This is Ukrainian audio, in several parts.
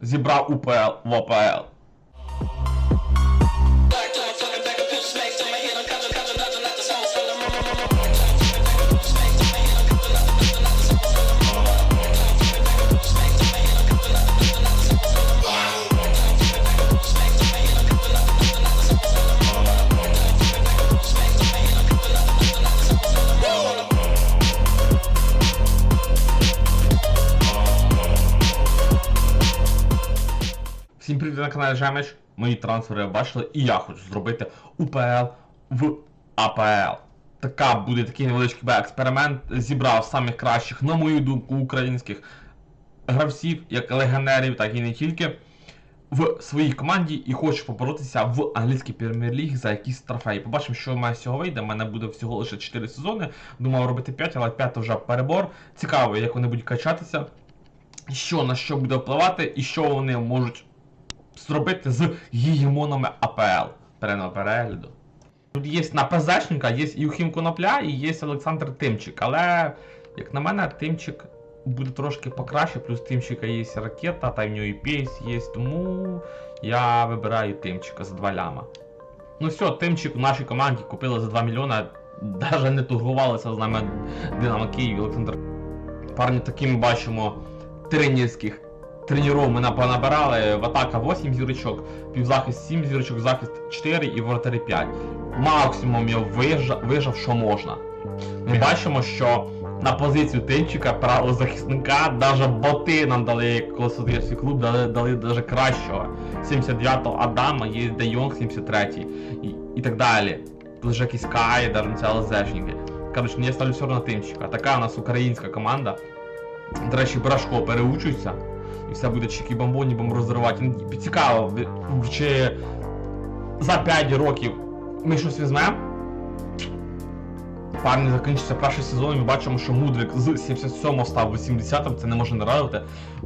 зібрав УПЛ в АПЛ. Всім привіт на каналі Жемич. Мої трансфери бачили, і я хочу зробити УПЛ в АПЛ. Така буде такий невеличкий експеримент. Зібрав самих кращих, на мою думку, українських гравців, як легіонерів, так і не тільки, в своїй команді і хочу поборотися в англійській прем'єр-лігі за якісь трофеї. Побачимо, що в мене з цього вийде. У мене буде всього лише 4 сезони. Думав робити 5, але 5 вже перебор. Цікаво, як вони будуть качатися, що на що буде впливати, і що вони можуть зробити з гегемонами АПЛ. Перегляду. Тут є на ПЗшника, є Юхім Конопля і є Олександр Тимчик. Але, як на мене, Тимчик буде трошки покраще, плюс Тимчика є ракета, та в нього і пейс є, тому я вибираю Тимчика за 2 ляма. Ну все, Тимчик в нашій команді купили за 2 мільйона, навіть не торгувалися з нами Динамо Київ і Олександр. Парні такими бачимо тренерських тренеров ми понабирали в атака 8 зірочок, півзахист 7 зірочок, захист 4 і воротарі 5. Максимум я вижав, вижав що можна. Ми бачимо, що на позицію тимчика правого захисника навіть боти нам дали, коли клуб, дали, дали даже кращого. 79-го Адама, є Де Йонг 73-й і, і так далі. Вже якісь Каї, навіть це ЛЗшники. Коротше, я ставлю все одно на тимчика. Така у нас українська команда. До речі, Брашко переучується. І все буде чеки бомбоні, будемо розривати. Ну, Цікаво, чи за 5 років ми щось візьмемо. Парні закінчиться перший сезон, ми бачимо, що Мудрик з 77 став 80-м, це не може не радувати.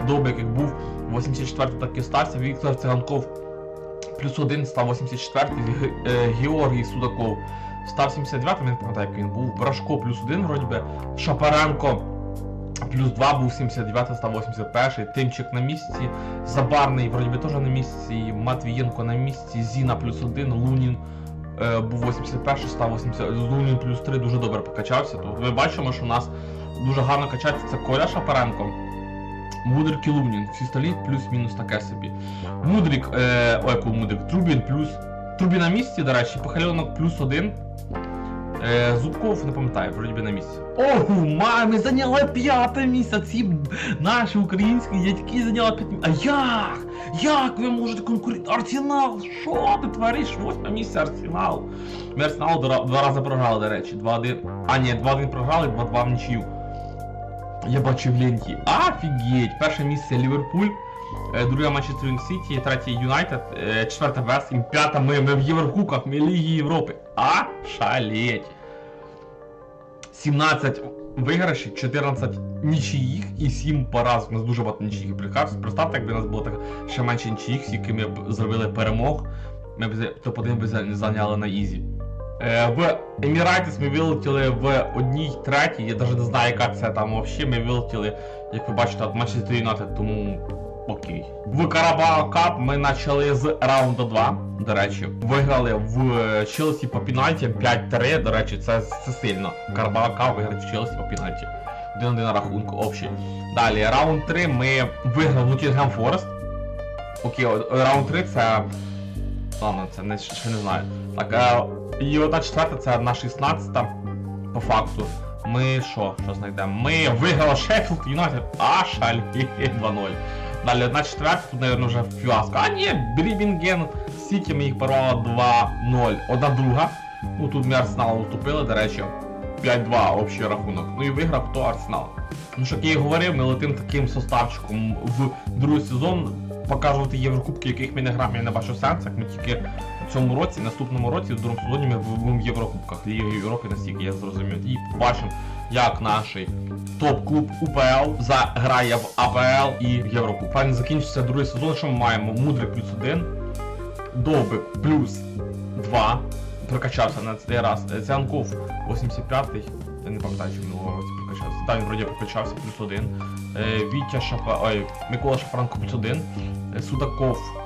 Довбик як був 84 так і стався. Віктор Циганков плюс один став 84-й, е, Георгій Судаков став 79-м, я не пам'ятаю, як він був. Брашко плюс один, вроді би. Шапаренко плюс 2 був 79, став 81, Тимчик на місці, Забарний вроді би теж на місці, Матвієнко на місці, Зіна плюс 1, Лунін е, був 81, став 80, Лунін плюс 3 дуже добре покачався. Тут ми бачимо, що у нас дуже гарно качається це Коля Шапаренко. Мудрик і Лунін, всі столі плюс-мінус таке собі. Мудрик, е, ой, Мудрик, Трубін плюс. Трубін на місці, до речі, Похальонок плюс 1. Е, Зубков, не пам'ятаю, вроді би на місці. Ого, мами, зайняла п'яте місце. Ці наші українські дядьки зайняли п'яте місце. А як? Як ви можете конкурувати? Арсенал? Що ти твориш? Восьме місце Арсенал. Ми Арсенал два, два рази програли, до речі. 2-1. А, ні, 2-1 програли, 2-2 в нічию. Я бачу в ленті. Офігеть! Перше місце Ліверпуль. Друге Манчестер Сіті, третє Юнайтед, е, четверте Вест, і п'ята ми, ми в Єврокубках, ми Ліги Європи. А шалеть! 17 виграшів, 14 нічиїх і 7 поразок. У нас дуже багато нічиїх. Представте, якби у нас було так ще менше нічиїх, з якими б зробили перемог, ми б топ-1 би зайняли на ізі. Е, в Еміратіс ми вилетіли в одній третій, я навіть не знаю, яка це там взагалі. Ми вилетіли, як ви бачите, від Манчестер Юнайтед, тому окей. В Карабао Кап ми почали з раунду 2, до речі. Виграли в Челсі по пенальті 5-3, до речі, це, це сильно. Карабао Кап виграти в Челсі по пенальті. 1-1 на рахунку общий. Далі, раунд 3 ми виграли Нотінгем Форест. Окей, раунд 3 це. Ладно, це не, ще не знаю. Так, е, і одна четверта це на 16 по факту. Ми що? Що знайдемо? Ми виграли Шеффілд Юнайтед. А, шаль, 2-0. Далі одна четверта, тут, мабуть, вже фіаско. А ні, Брібінген, Сіті ми їх порвали 2-0. Одна друга. Ну тут ми Арсенал уступили, до речі. 5-2 общий рахунок. Ну і виграв хто Арсенал. Ну що як я і говорив, ми летим таким составчиком в другий сезон. Показувати Єврокубки, яких ми не граємо, я не бачу сенсу. Як Ми тільки в цьому році, наступному році, в другому сезоні ми будемо в Єврокубках. Ліги Європи, настільки я зрозумів. І побачимо, як наш топ-клуб УПЛ заграє в АПЛ і Єврокуб. Правильно закінчиться другий сезон, що ми маємо? Мудрик плюс 1, Довбик плюс 2. Прокачався на цей раз. Цианков 85-й. Я не пам'ятаю, чи в минулому році прокачався. Та він вроді прокачався плюс 1. Е, Вітя Шапа. Ой, Микола Шафранко плюс 1. Е, Судаков.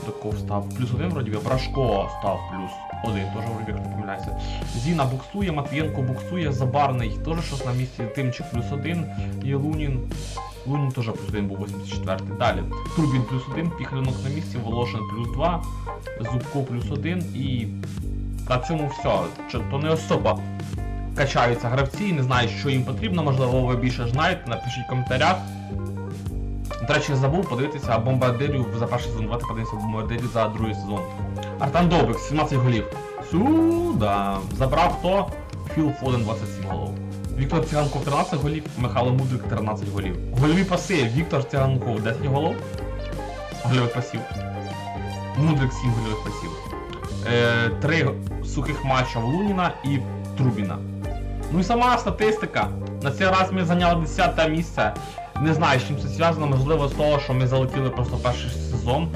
Судаков став плюс один, вроді би. Брашко став плюс один, теж вроді, якщо не помиляюся. Зіна буксує, Матвієнко буксує, Забарний теж щось на місці, Тимчик плюс один, і Лунін. Лунін теж плюс один був 84 Далі. Турбін плюс один, Піхалюнок на місці, Волошин плюс два, Зубко плюс один і на цьому все. Чи то не особа качаються гравці, не знаю, що їм потрібно, можливо, ви більше знаєте, напишіть в коментарях. До речі, забув подивитися бомбардирів за перший сезон. Давайте подивимося бомбардирів за другий сезон. Артем Довбик, 17 голів. Сюда. Забрав хто? Філ Фоден 27 голов. Віктор Циганков 13 голів, Михайло Мудрик 13 голів. Гольові паси Віктор Циганков 10 голов. Гольових пасів. Мудрик 7 гольових пасів. Е, три сухих матча в Луніна і Трубіна. Ну і сама статистика. На цей раз ми зайняли 10 місце. Не знаю, з чим це зв'язано, можливо, з того, що ми залетіли просто перший сезон.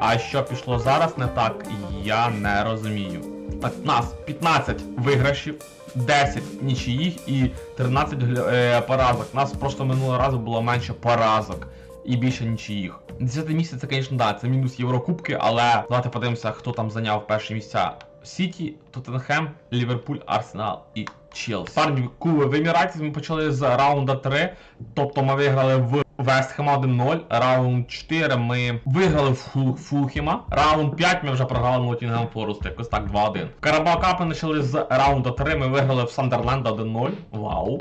А що пішло зараз не так, я не розумію. Так, нас 15 виграшів, 10 нічиїх і 13 гля- е, поразок. Нас просто минулого разу було менше поразок і більше нічиїх. 10 місце це, звісно, да, це мінус Єврокубки, але давайте подивимося, хто там зайняв перші місця. Сіті, Тоттенхем, Ліверпуль, Арсенал і Челсі. Парні, кули, вимірайтесь, ми почали з раунда 3, тобто ми виграли в Вестхема 1-0, раунд 4 ми виграли в Фул- Фулхема, раунд 5 ми вже програли Ноттінгем Форест, якось так 2-1. В Карабao Cup ми почали з раунда 3, ми виграли в Сандерленда 1-0, вау.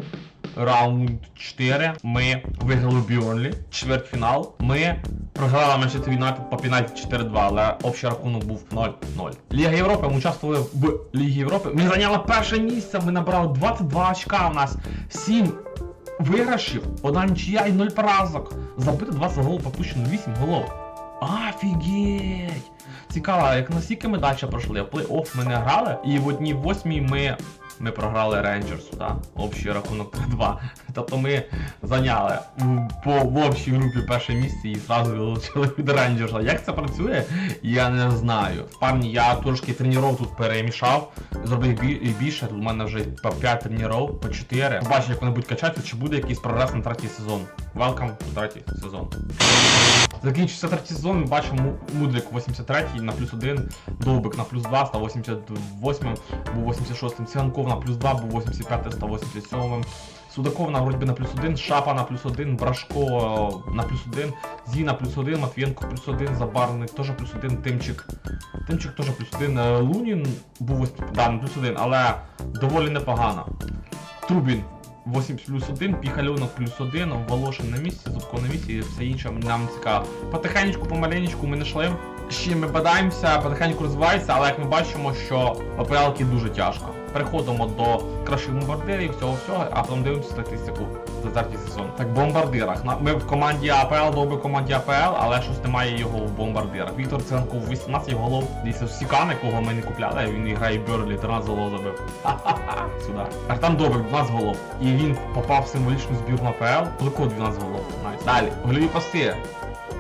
Раунд 4 ми виграли Бьорнлі, чвертьфінал. Ми програли Манчестер Юнайтед по пенальті 4-2, але общий рахунок був 0-0. Ліга Європи, ми участвували в Лігі Європи. Ми зайняли перше місце, ми набрали 22 очка у нас. 7 виграшів, одна нічия і 0 поразок. Забито 20 голів, пропущено 8 голов. Офігеть! Цікаво, як наскільки ми далі пройшли? Плей-офф ми не грали, і в одній восьмій ми. Ми програли Рейнджерсу, да? Общий рахунок 3-2. Тобто ми зайняли по в общій групі перше місце і зразу вилучили від Рейнджерса. Як це працює, я не знаю. Парні, я трошки тренував тут перемішав, зробив більше. У мене вже по 5 тренував, по 4. Побачу, як вони будуть качатися, чи буде якийсь прогрес на третій сезон. Welcome to третій сезон. Закінчився третій сезон, ми бачимо Мудрик 83 на плюс 1, Довбик на плюс 2, став 88, був 86, Циганков на плюс 2, був 85, став 87. Судаков на вроді на плюс 1, Шапа на плюс 1, Брашко на плюс 1, Зі на плюс 1, Матвієнко плюс 1, Забарний теж плюс 1, Тимчик. Тимчик теж плюс 1, е, Лунін був да, на плюс 1, але доволі непогано. Трубін 8 плюс 1, Піхальонок плюс 1, Волошин на місці, Зубко на місці і все інше нам цікаво. Потихеньку, помаленечку ми знайшли. Ще ми бадаємося, потихеньку розвивається, але як ми бачимо, що АПЛки дуже тяжко. Переходимо до кращих бомбардирів, всього всього, а потім дивимося статистику за третій сезон. Так, бомбардирах. Ми в команді АПЛ, добре в команді АПЛ, але щось немає його в бомбардирах. Віктор Циганков 18 голов. Дійсно, Сікане, кого ми не купляли, він грає Берлі, 13 голов забив. Ха-ха-ха, сюди. Артем Добик 12 голов. І він попав в символічну збірну АПЛ. Луко 12 голов. Найс. Далі. Гольові паси.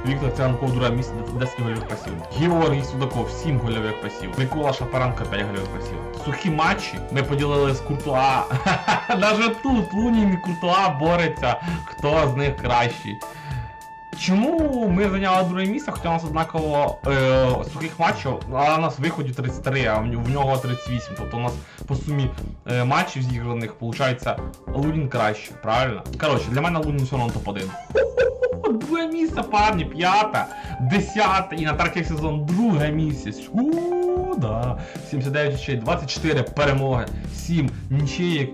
Віктор Циганков Дура місце 10 гольових пасів. Георгій Судаков 7 гольових пасів. Микола Шапаранко, 5 гольових пасів. Сухі матчі ми поділили з Куртуа. Навіть тут Лунін і Куртуа бореться, хто з них кращий. Чому ми зайняли друге місце, хоча у нас однаково е, сухих матчів, а у нас виході 33, а в нього 38. Тобто у нас по сумі е, матчів зіграних виходить Лунін краще, правильно? Коротше, для мене Лунін все одно топ-1. Друге місце, парні, п'яте, десяте і на третій сезон друге місце. Сюда. 79 очей, 24 перемоги, 7 нічиєк,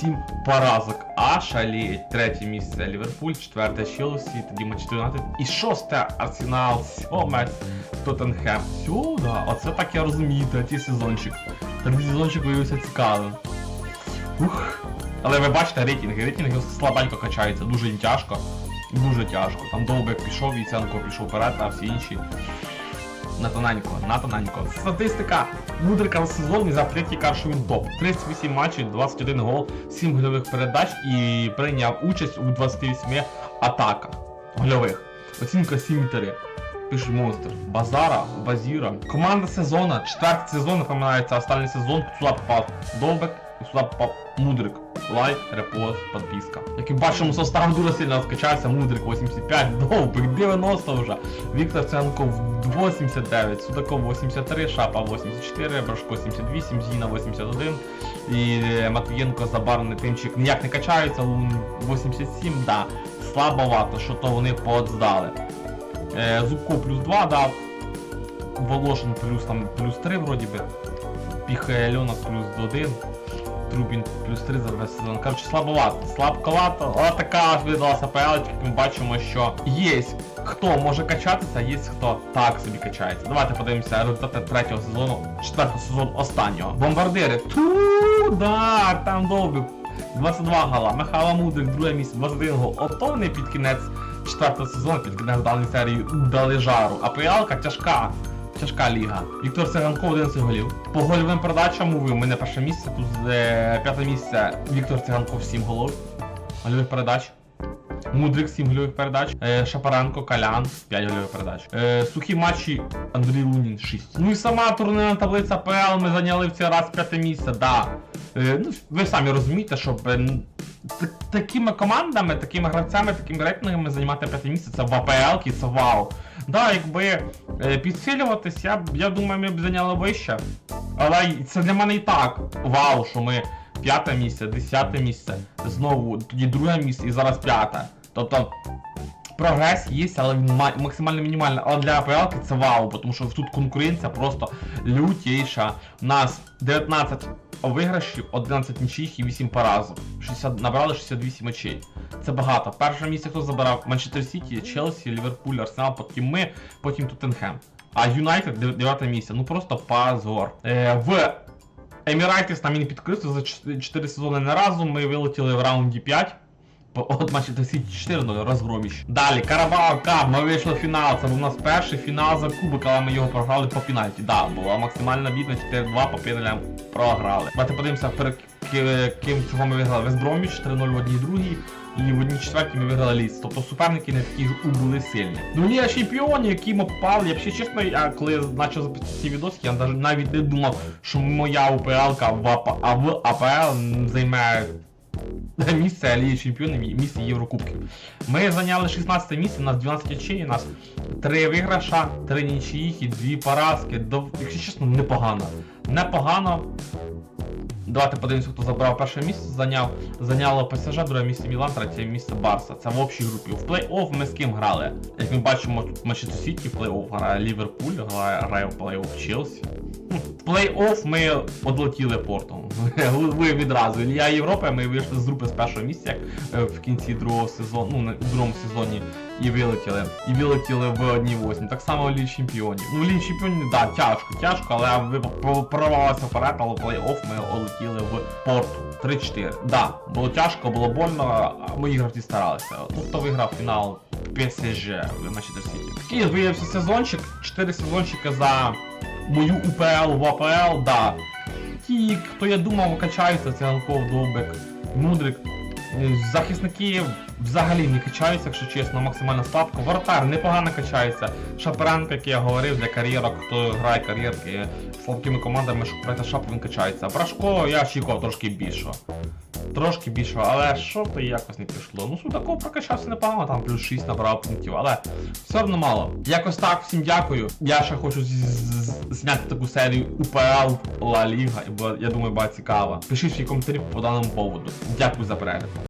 7 поразок. А шаліють. Третє місце Ліверпуль, четверте Челсі, тоді Манчестер Юнайтед. І шосте Арсенал, сьоме Тоттенхем. Сюда. Оце так я розумію, третій сезончик. Третій сезончик виявився цікавим. Ух. Але ви бачите рейтинги, рейтинги слабенько качаються, дуже тяжко. Дуже тяжко. Там Довбек пішов, Віценко пішов вперед, а всі інші. На тоненько, на тоненько. Статистика Мудрика в сезоні за третій він топ. 38 матчів, 21 гол, 7 гольових передач і прийняв участь у 28 атаках гольових. Оцінка 7,3. Пише монстр. Базара, Базіра. Команда сезону, четвертий сезон, напоминається, останній сезон, сюди попав Довбек і сюди попав Мудрик. Лайк, репост, підписка. Як і бачимо, состав дуже сильно скачався, Мудрик 85, Довбик 90 вже, Віктор Ценков 89, Судаков 83, Шапа 84, Брашко 78, Зіна 81 і Матвієнко Забарний Тимчик ніяк не качаються, Лун 87, да, слабовато, що то вони поотздали. Е, Зубко плюс 2 дав, Волошин плюс там плюс 3 вроді би. Піхає Льонок плюс 1. Трубін плюс 3 за весь сезон. Коротше, слабовато. Слабковато. Але така видалася ПЛ, ми бачимо, що є хто може качатися, є хто так собі качається. Давайте подивимося результати третього сезону, четвертого сезону останнього. Бомбардири. Ту, да, там довбик. 22 гола. Михайло Мудрик, друге місце, 21 гол. Ото вони під кінець четвертого сезону, під кінець даної серії дали жару. А ПЛ тяжка. Тяжка ліга. Віктор Циганков 11 голів. По гольовим передачам у мене перше місце, тут е, п'яте місце Віктор Циганков 7 голів. Гольових передач. Мудрик 7 гольових передач. Е, Шапаренко, Калян 5 гольових передач. Е, сухі матчі Андрій Лунін 6. Ну і сама турнірна таблиця ПЛ ми зайняли в цей раз п'яте місце, да. Е, ну, ви самі розумієте, ну, такими командами, такими гравцями, такими рейтингами займати п'яте місце, це в АПЛ, це вау. Да, якби підсилюватись, я, я думаю, ми б зайняли вище. Але це для мене і так вау, що ми п'яте місце, десяте місце, знову тоді друге місце і зараз п'яте. Тобто прогрес є, але він максимально мінімальний. Але для АПЛ це вау, тому що тут конкуренція просто лютіша. У нас 19 виграшів, 11 нічиїх і 8 поразок. 60, набрали 68 очей. Це багато. Перше місце хто забирав? Манчестер Сіті, Челсі, Ліверпуль, Арсенал, потім ми, потім Тоттенхем. А Юнайтед 9 місце. Ну просто позор. Е, в Емірайтес нам і не підкрито за 4 сезони не разу. Ми вилетіли в раунді 5. От Манчестер Сіті 4-0 розгроміще. Далі, Карабао Кап, ми вийшли в фінал. Це був у нас перший фінал за кубок, але ми його програли по пенальті. Да, була максимальна бідна 4-2 по пеналям програли. Давайте подивимося, перед ким чого ми виграли. Вестброміч 3-0 в одній другій. І в одній четвертій ми виграли ліс. Тобто суперники не такі ж були сильні. Ну ні, чемпіони, які ми попали. Я ще чесно, я коли почав записувати ці відоси, я навіть не думав, що моя УПЛ в, АП, в АПЛ займе місце Ліги Чемпіонів місце Єврокубків. Ми зайняли 16 місце, у нас 12 очей, у нас 3 виграша, 3 нічиїх і 2 поразки. Якщо чесно, непогано. Непогано. Давайте подивимося, хто забрав перше місце, зайняв, зайняло ПСЖ, друге місце Мілан, третє місце Барса. Це в общій групі. В плей-офф ми з ким грали? Як ми бачимо, тут Манчестер Сіті плей-офф грає Ліверпуль, грає в плей-офф Челсі. Плей-офф ми одлетіли портом. Ви відразу. Лія Європи, ми вийшли з групи з першого місця е, в кінці другого сезону, ну, в другому сезоні і вилетіли. І вилетіли в одній восьмі. Так само в Лігі Чемпіонів. Ну, в Лігі Чемпіонів, так, да, тяжко, тяжко, але ви про- прорвалися вперед, але плей-офф ми олетіли в порту. 3-4. Да, було тяжко, було больно, а мої гравці старалися. Тут хто виграв фінал ПСЖ в Манчестер Сіті. Такий виявився сезончик, 4 сезончики за мою УПЛ в АПЛ, да. Ті, хто я думав, качаються, це Галков, Довбик, Мудрик. Е, Захисники взагалі не качаються, якщо чесно, максимально слабко. Воротар непогано качається. Шапаренко, як я говорив, для кар'єрок, хто грає кар'єрки з слабкими командами, щоб пройти шапку, він качається. Брашко я очікував трошки більшого. Трошки більшого, але що то якось не пішло. Ну, Судаков прокачався непогано, там плюс 6 набрав пунктів, але все одно мало. Якось так, всім дякую. Я ще хочу зняти таку серію УПЛ Ла Ліга, бо я думаю, буде цікаво. Пишіть свої коментарі по даному поводу. Дякую за перегляд.